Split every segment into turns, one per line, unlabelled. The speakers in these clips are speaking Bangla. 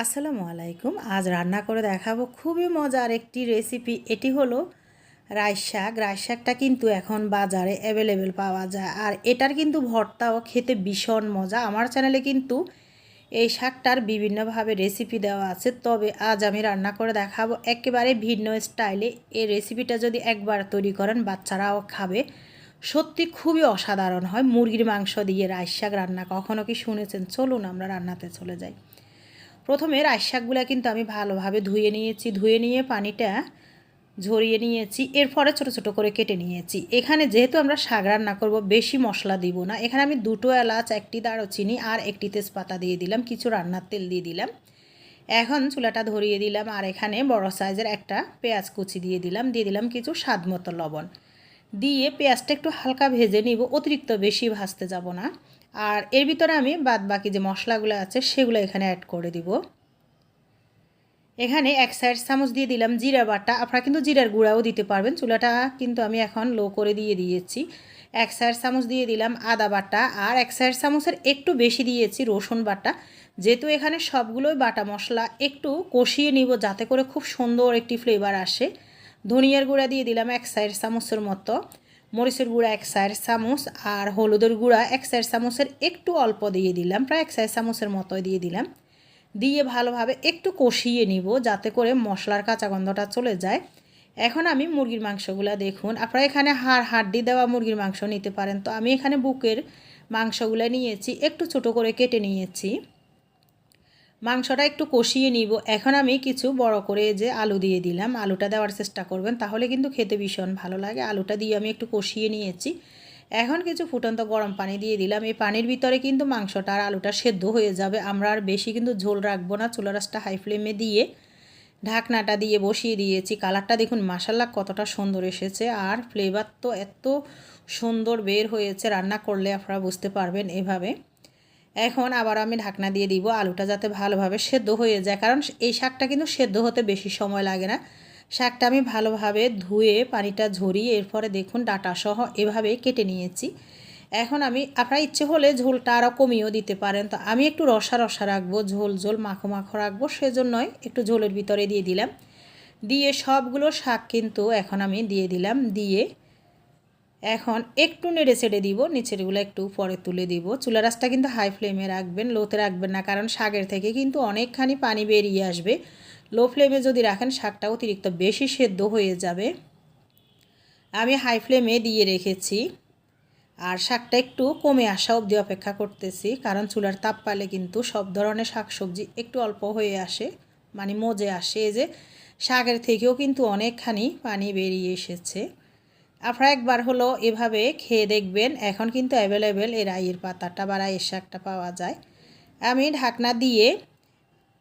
আসসালামু আলাইকুম। আজ রান্না করে দেখাবো খুবই মজার একটি রেসিপি এটি হলো রাইস শাক। রাইস শাকটা কিন্তু এখন বাজারে অ্যাভেলেবেল পাওয়া যায়। আর এটার কিন্তু ভর্তাও খেতে ভীষণ মজা। আমার চ্যানেলে কিন্তু এই শাকটার বিভিন্নভাবে রেসিপি দেওয়া আছে। তবে আজ আমি রান্না করে দেখাবো একেবারে ভিন্ন স্টাইলে এই রেসিপিটা যদি একবার তৈরি করেন, বাচ্চারাও খাবে। সত্যি খুবই অসাধারণ হয়। মুরগির মাংস দিয়ে রাইস শাক রান্না। কখনো কি শুনেছেন? চলুন আমরা রান্নাতে চলে যাই। প্রথমে রাইস শাকগুলো কিন্তু আমি ভালোভাবে ধুয়ে নিয়েছি, ধুয়ে নিয়ে পানিটা ঝরিয়ে নিয়েছি, এরপরে ছোট ছোট করে কেটে নিয়েছি। এখানে যেহেতু আমরা শাক রান্না করব, বেশি মশলা দিব না। এখানে আমি দুটো এলাচ, একটি দারুচিনি আর একটি তেজপাতা দিয়ে দিলাম, কিছু রান্নার তেল দিয়ে দিলাম। এখন চুলাটা ধরিয়ে দিলাম আর এখানে বড় সাইজের একটা পেঁয়াজ কুচি দিয়ে দিলাম দিয়ে দিলাম কিছু স্বাদ মতো লবণ। দিয়ে পেঁয়াজটা একটু হালকা ভেজে নিব, অতিরিক্ত বেশি ভাজতে যাব না। আর এর ভিতরে আমি বাদ বাকি যে মশলাগুলো আছে সেগুলো এখানে অ্যাড করে দিব। এখানে এক সাইড চামচ দিয়ে দিলাম জিরা বাটা। আপনারা কিন্তু জিরার গুঁড়াও দিতে পারবেন। চুলাটা কিন্তু আমি এখন লো করে দিয়ে দিয়েছি। এক সাইড চামচ দিয়ে দিলাম আদা বাটা আর এক সাইড চামচের একটু বেশি দিয়েছি রসুন বাটা। যেহেতু এখানে সবগুলোই বাটা মশলা, একটু কষিয়ে নিব যাতে করে খুব সুন্দর একটি ফ্লেভার আসে। ধনিয়ার গুঁড়া দিয়ে দিলাম এক সাইড চামচের মতো। মরিচের গুঁড়া এক চার চামচ আর হলুদের গুঁড়া এক চার চামচের একটু অল্প দিয়ে দিলাম, প্রায় এক চার চামচের মতো দিয়ে দিলাম। দিয়ে ভালোভাবে একটু কষিয়ে নিব যাতে করে মশলার কাঁচা গন্ধটা চলে যায়। এখন আমি মুরগির মাংসগুলো দেখুন, আপনারা এখানে হাড়, হাড্ডি দেওয়া মুরগির মাংস নিতে পারেন। তো আমি এখানে বুকের মাংসগুলো নিয়েছি, একটু ছোট করে কেটে নিয়েছি। মাংসটা একটু কষিয়ে নিব। এখন আমি কিছু বড় করে যে আলু দিয়ে দিলাম। আলুটা দেওয়ার চেষ্টা করবেন, তাহলে কিন্তু খেতে ভীষণ ভালো লাগে। আলুটা দিয়ে আমি একটু কষিয়ে নিয়েছি। এখন কিছু ফুটন্ত গরম পানি দিয়ে দিলাম। এই পানির ভিতরে কিন্তু মাংসটা আর আলুটা সেদ্ধ হয়ে যাবে। আমরা আর বেশি কিন্তু ঝোল রাখব না। চুলা রাসটা হাই ফ্লেমে দিয়ে ঢাকনাটা দিয়ে বসিয়ে দিয়েছি। কালারটা দেখুন মাসাল্লা কতটা সুন্দর এসেছে। আর ফ্লেভার তো এত সুন্দর বের হয়েছে। রান্না করলে আপনারা বুঝতে পারবেন এভাবে। এখন আবার আমি ঢাকনা দিয়ে দিব, আলুটা যাতে ভালোভাবে সেদ্ধ হয়ে যায়, কারণ এই শাকটা কিন্তু সেদ্ধ হতে বেশি সময় লাগে না। শাকটা আমি ভালোভাবে ধুয়ে পানিটা ঝরিয়ে এরপরে দেখুন ডাটা সহ এভাবে কেটে নিয়েছি। এখন আমি, আপনার ইচ্ছে হলে ঝোলটা আরও কমিয়েও দিতে পারেন, তো আমি একটু রসা রসা রাখব, ঝোল ঝোল মাখো মাখো রাখব, সেজন্যই একটু ঝোলের ভিতরে দিয়ে দিলাম। দিয়ে সবগুলো শাক কিন্তু এখন আমি দিয়ে দিলাম, দিয়ে এখন একটু নেড়ে ছেড়ে দিব, নিচেরগুলো একটু পরে তুলে দিব। চুলা রাসটা কিন্তু হাই ফ্লেমে রাখবেন লোতে রাখবেন না, কারণ শাকের থেকে কিন্তু অনেকখানি পানি বেরিয়ে আসবে। লো ফ্লেমে যদি রাখেন, শাকটা অতিরিক্ত বেশি সেদ্ধ হয়ে যাবে। আমি হাই ফ্লেমে দিয়ে রেখেছি। আর শাকটা একটু কমে আসা অবধি অপেক্ষা করতেছি, কারণ চুলার তাপ পালে কিন্তু সব ধরনের শাকসবজি একটু অল্প হয়ে আসে মানে মজে আসে। যে, শাকের থেকেও কিন্তু অনেকখানি পানি বেরিয়ে এসেছে। আপনারা একবার হলো এভাবে খেয়ে দেখবেন, এখন কিন্তু অ্যাভেলেবেল এর রাইয়ের পাতাটা বা রাইয়ের শাকটা পাওয়া যায়। আমি ঢাকনা দিয়ে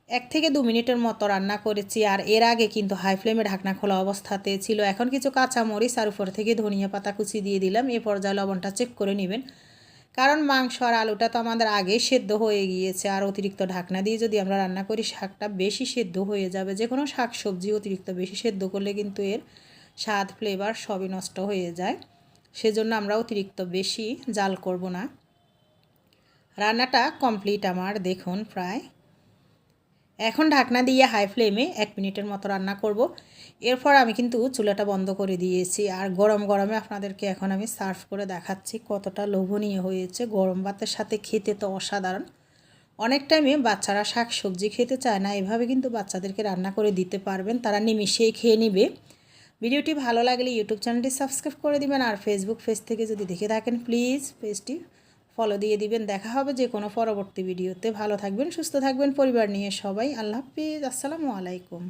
এক থেকে দু মিনিটের মতো রান্না করেছি, আর এর আগে কিন্তু হাই ফ্লেমে ঢাকনা খোলা অবস্থাতে ছিল। এখন কিছু কাঁচা মরিচ আর উপর থেকে ধনিয়া পাতা কুচি দিয়ে দিলাম, এ পর্যায়ে লবণটা চেক করে নেবেন। কারণ মাংস আর আলুটা তো আমাদের আগেই সেদ্ধ হয়ে গিয়েছে, আর অতিরিক্ত ঢাকনা দিয়ে যদি আমরা রান্না করি, শাকটা বেশি সেদ্ধ হয়ে যাবে। যে কোনো শাক সবজি অতিরিক্ত বেশি সেদ্ধ করলে কিন্তু এর স্বাদ ফ্লেভার সবই নষ্ট হয়ে যায়। সেজন্য আমরা অতিরিক্ত বেশি জাল করব না। রান্নাটা কমপ্লিট আমার, দেখুন প্রায়। এখন ঢাকনা দিয়ে হাই ফ্লেমে এক মিনিটের মতো রান্না করব। এরপর আমি কিন্তু চুলাটা বন্ধ করে দিয়েছি। আর গরম গরমে আপনাদেরকে এখন আমি সার্ভ করে দেখাচ্ছি কতটা লোভনীয় হয়েছে। গরম ভাতের সাথে খেতে তো অসাধারণ। অনেক টাইমে বাচ্চারা শাক সবজি খেতে চায় না। এভাবে কিন্তু বাচ্চাদেরকে রান্না করে দিতে পারবেন। তারা নিমিশেই খেয়ে নিবে। ভিডিওটি ভালো লাগলে ইউটিউব চ্যানেলটি সাবস্ক্রাইব করে দিবেন আর ফেসবুক পেজ থেকে যদি দেখে থাকেন প্লিজ পেজটি ফলো দিয়ে দিবেন। দেখা হবে যে কোনো পরবর্তী ভিডিওতে। ভালো থাকবেন, সুস্থ থাকবেন পরিবার নিয়ে সবাই। আল্লাহ হাফিজ। আসসালামু আলাইকুম।